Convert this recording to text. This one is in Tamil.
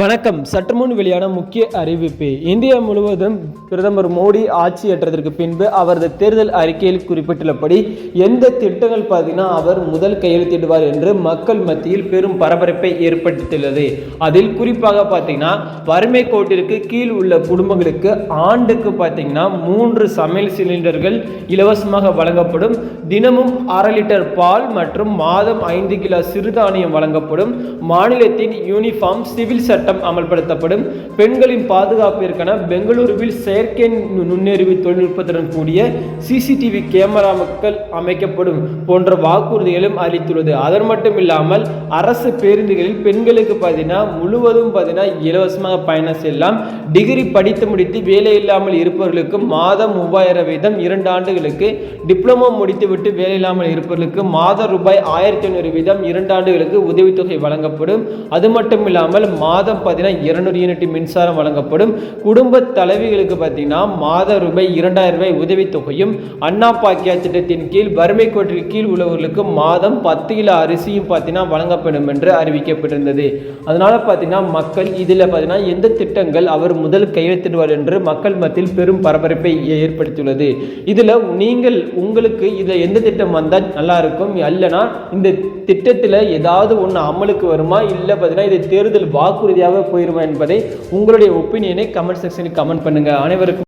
வணக்கம். சற்று முன் வெளியான முக்கிய அறிவிப்பு. இந்தியா முழுவதும் பிரதமர் மோடி ஆட்சியற்றதற்கு பின்பு அவரது தேர்தல் அறிக்கையில் குறிப்பிட்டுள்ளபடி எந்த திட்டங்கள் பார்த்தீங்கன்னா அவர் முதல் கையெழுத்திடுவார் என்று மக்கள் மத்தியில் பெரும் பரபரப்பை ஏற்படுத்தியுள்ளது. அதில் குறிப்பாக பார்த்தீங்கன்னா வறுமை கோட்டிற்கு கீழ் உள்ள குடும்பங்களுக்கு ஆண்டுக்கு பார்த்தீங்கன்னா மூன்று சமையல் சிலிண்டர்கள் இலவசமாக வழங்கப்படும். தினமும் அரை லிட்டர் பால் மற்றும் மாதம் ஐந்து கிலோ சிறுதானியம் வழங்கப்படும். மாநிலத்தின் யூனிஃபார்ம் சிவில் சட்டம் அமல்படுத்தப்படும். பெண்களின் பாதுகாப்பிற்கான பெங்களூருவில் செயற்கை நுண்ணறிவு தொழில்நுட்பத்துடன் கூடிய சிசிடிவி கேமராக்கள் அமைக்கப்படும் போன்ற வாக்குறுதிகளும் அளித்துள்ளது. அதன் மட்டும் இல்லாமல் அரசு பேருந்துகளில் பெண்களுக்கு பார்த்தீங்கன்னா முழுவதும் பார்த்தீங்கன்னா இலவசமாக பயணம் செய்யலாம் டிகிரி படித்து முடித்து வேலை இல்லாமல் இருப்பவர்களுக்கு மாதம் மூவாயிரம் வீதம் இரண்டு ஆண்டுகளுக்கு டிப்ளமோ முடித்துவிட்டு வேலை இல்லாமல் இருப்பவர்களுக்கு மாதம் ரூபாய் ஆயிரத்தி ஐநூறு வீதம் இரண்டு ஆண்டுகளுக்கு உதவித்தொகை வழங்கப்படும். அது மட்டும் இல்லாமல் மாதம் பார்த்தீங்கன்னா இருநூறு யூனிட் மின்சாரம் வழங்கப்படும். குடும்ப தலைவிகளுக்கு பார்த்தீங்கன்னா மாத ரூபாய் இரண்டாயிரம் ரூபாய் உதவித்தொகையும் அண்ணா பாக்கியா திட்டத்தின் கீழ் வறுமை கோட்டிற்கு கீழ் உள்ளவர்களுக்கு மாதம் பத்து கிலோ அரிசியும் பார்த்தீங்கன்னா வழங்கப்படும் என்று அறிவிக்கப்பட்டிருந்தது. அதனால் பார்த்தீங்கன்னா மக்கள் இதில் பார்த்தீங்கன்னா எந்த திட்டங்கள் அவர் முதல் கையெழுத்திடுவார் என்று மக்கள் மத்தியில் பெரும் பரபரப்பை ஏற்படுத்தியுள்ளது. இதில் நீங்கள் உங்களுக்கு இதில் எந்த திட்டம் வந்தால் நல்லா இருக்கும் இல்லைனா இந்த திட்டத்தில் ஏதாவது ஒன்று அமலுக்கு வருமா? இல்லை பார்த்தீங்கன்னா இது தேர்தல் வாக்குறுதி வாக்குறுதியாக போயிருமா என்பதை உங்களுடைய ஒப்பீனியனை கமெண்ட் செக்ஷனில் கமெண்ட் பண்ணுங்க. அனைவருக்கும்